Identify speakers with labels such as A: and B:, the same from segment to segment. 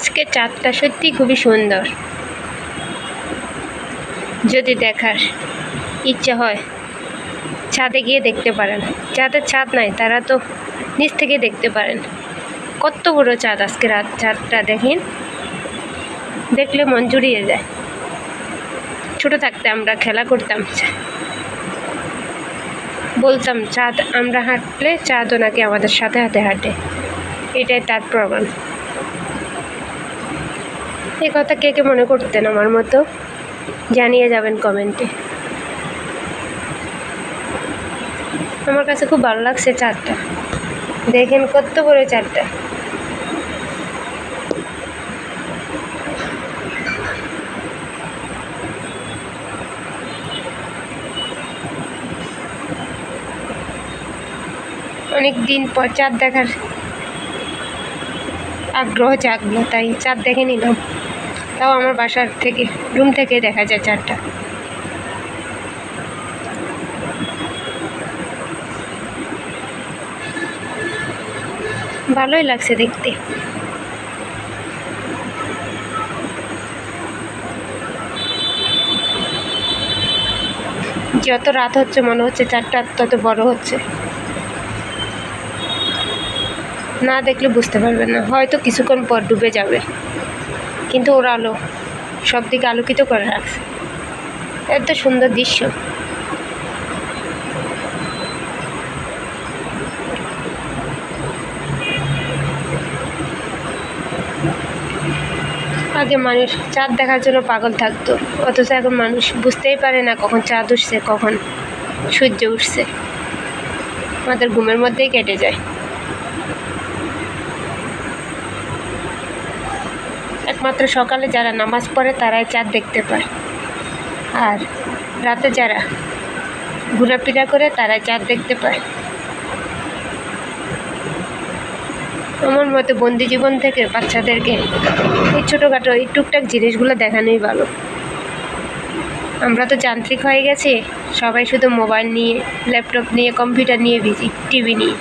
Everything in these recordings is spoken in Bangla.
A: আজকে চাঁদটা সত্যি খুবই সুন্দর। যদি দেখার ইচ্ছা হয় ছাদে গিয়ে দেখতে পারেন। যাদের ছাদ নাই, তারা তো নিচ থেকে দেখতে পারেন। কত বড় চাঁদ আজকে রাত, চাঁদটা দেখেন। দেখলে মন জুড়িয়ে যায়। ছোট থাকতে আমরা খেলা করতাম। বলতাম, চাঁদ, আমরা হাঁটলে চাঁদও নাকি আমাদের সাথে হাতে হাঁটে। এটাই তার প্রমাণ। এই কথা কে কে মনে করতেন আমার মতো? জানিয়ে যাবেন কমেন্টে। আমার কাছে খুব ভালো লাগছে চারটা। দেখেন কত বড় চারটা। অনেক দিন পর চাঁদ দেখার আগ্রহ জাগলো, তাই চাঁদ দেখে নিলাম। তাও আমার বাসার থেকে, রুম থেকে দেখা যায় চারটা। ভালোই লাগছে দেখতে। যত রাত হচ্ছে মনে হচ্ছে চারটা, তত বড় হচ্ছে। না দেখলে বুঝতে পারবেন না। হয়তো কিছুক্ষণ পর ডুবে যাবে। কিন্তু ওর আলো সব দিকে আলোকিত করে রাখছে। এত সুন্দর দৃশ্য। আগে মানুষ চাঁদ দেখার জন্য পাগল থাকতো, অথচ এখন মানুষ বুঝতেই পারে না কখন চাঁদ উঠছে, কখন সূর্য উঠছে। আমাদের ঘুমের মধ্যেই কেটে যায়। একমাত্র সকালে যারা নামাজ পড়ে, তারাই চাঁদ দেখতে পায়। আর রাতে যারা ঘোরাফেরা করে, তারাই চাঁদ দেখতে পায়। আমার মতে বন্দি জীবন থেকে বাচ্চাদেরকে এই ছোটোখাটো, এই টুকটাক জিনিসগুলো দেখানোই ভালো। আমরা তো যান্ত্রিক হয়ে গেছি, সবাই শুধু মোবাইল নিয়ে, ল্যাপটপ নিয়ে, কম্পিউটার নিয়ে বিজি টিভি নিয়ে।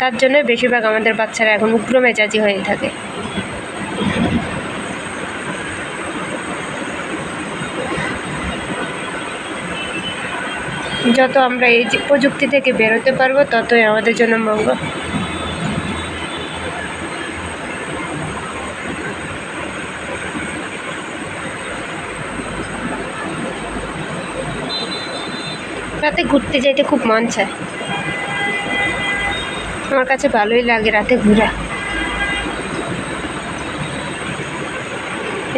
A: তার জন্য বেশিরভাগ আমাদের বাচ্চারা এখন উগ্র মেজাজি হয়ে থাকে। যত আমরা এই প্রযুক্তি থেকে বেরোতে পারব, ততই আমাদের জন্য মঙ্গল। রাতে ঘুরতে যেতে খুব মন চায়। আমার কাছে ভালোই লাগে রাতে ঘোরা।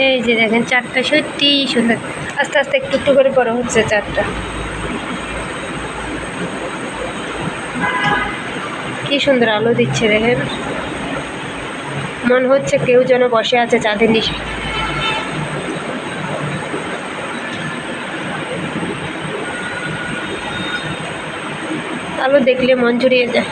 A: এই যে দেখেন, চারটা সত্যি সুন্দর। আস্তে আস্তে একটু একটু করে বড় হচ্ছে চারটা। কি সুন্দর আলো দিচ্ছে দেখেন মনে হচ্ছে কেউ যেন বসে আছে চাঁদের নিচে আলো দেখলে মন জুড়িয়ে যায়।